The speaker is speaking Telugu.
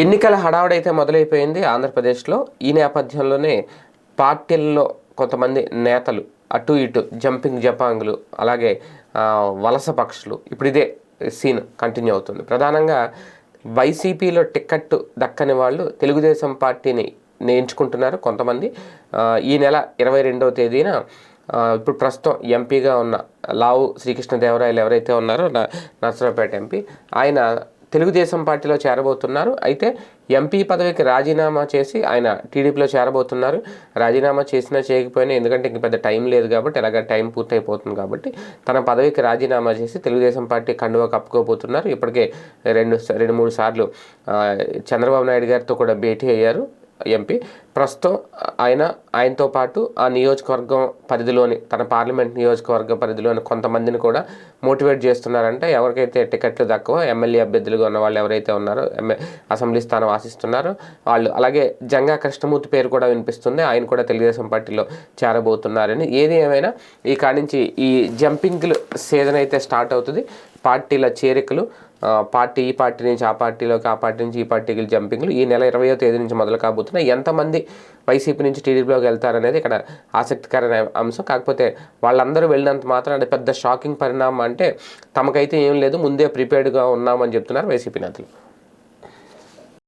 ఎన్నికల హడావుడైతే మొదలైపోయింది ఆంధ్రప్రదేశ్లో ఈ నేపథ్యంలోనే పార్టీల్లో కొంతమంది నేతలు అటు ఇటు జంపింగ్ జపాంగులు అలాగే వలస పక్షులు ఇప్పుడు ఇదే సీన్ కంటిన్యూ అవుతుంది. ప్రధానంగా వైసీపీలో టిక్కెట్టు దక్కని వాళ్ళు తెలుగుదేశం పార్టీని ఎంచుకుంటున్నారు కొంతమంది. ఈ నెల ఇరవై రెండవ తేదీన ఇప్పుడు ప్రస్తుతం ఎంపీగా ఉన్న లావు శ్రీకృష్ణదేవరాయలు ఎవరైతే ఉన్నారో నర్సరావుపేట ఎంపీ ఆయన తెలుగుదేశం పార్టీలో చేరబోతున్నారు. అయితే ఎంపీ పదవికి రాజీనామా చేసి ఆయన టీడీపీలో చేరబోతున్నారు. రాజీనామా చేసినా చేయకపోయినా ఎందుకంటే ఇంక పెద్ద టైం లేదు కాబట్టి ఎలాగ టైం పూర్తయిపోతుంది కాబట్టి తన పదవికి రాజీనామా చేసి తెలుగుదేశం పార్టీ కండువా కప్పుకోబోతున్నారు. ఇప్పటికే రెండు రెండు మూడు సార్లు చంద్రబాబు నాయుడు గారితో కూడా భేటీ అయ్యారు ఎంపీ. ప్రస్తుతం ఆయన ఆయనతో పాటు ఆ నియోజకవర్గం పరిధిలోని తన పార్లమెంట్ నియోజకవర్గ పరిధిలోని కొంతమందిని కూడా మోటివేట్ చేస్తున్నారంటే ఎవరికైతే టికెట్లు తక్కువ ఎమ్మెల్యే అభ్యర్థులుగా ఉన్న వాళ్ళు ఎవరైతే ఉన్నారో ఎమ్మె అసెంబ్లీ స్థానం ఆశిస్తున్నారో వాళ్ళు. అలాగే జంగా కృష్ణమూర్తి పేరు కూడా వినిపిస్తుంది. ఆయన కూడా తెలుగుదేశం పార్టీలో చేరబోతున్నారని. ఏది ఏమైనా ఈ కాడి నుంచి ఈ జంపింగ్లు సీజన్ అయితే స్టార్ట్ అవుతుంది. పార్టీల చేరికలు పార్టీ ఈ పార్టీ నుంచి ఆ పార్టీలోకి ఆ పార్టీ నుంచి ఈ పార్టీకి జంపింగ్లు ఈ నెల ఇరవయో తేదీ నుంచి మొదలు కాబోతున్నాయి. ఎంతమంది వైసీపీ నుంచి టీడీపీలోకి వెళ్తారనేది ఇక్కడ ఆసక్తికరమైన అంశం. కాకపోతే వాళ్ళందరూ వెళ్ళినంత మాత్రం అంటే పెద్ద షాకింగ్ పరిణామం అంటే తమకైతే ఏం లేదు ముందే ప్రిపేర్డ్గా ఉన్నామని చెప్తున్నారు వైసీపీ నేతలు.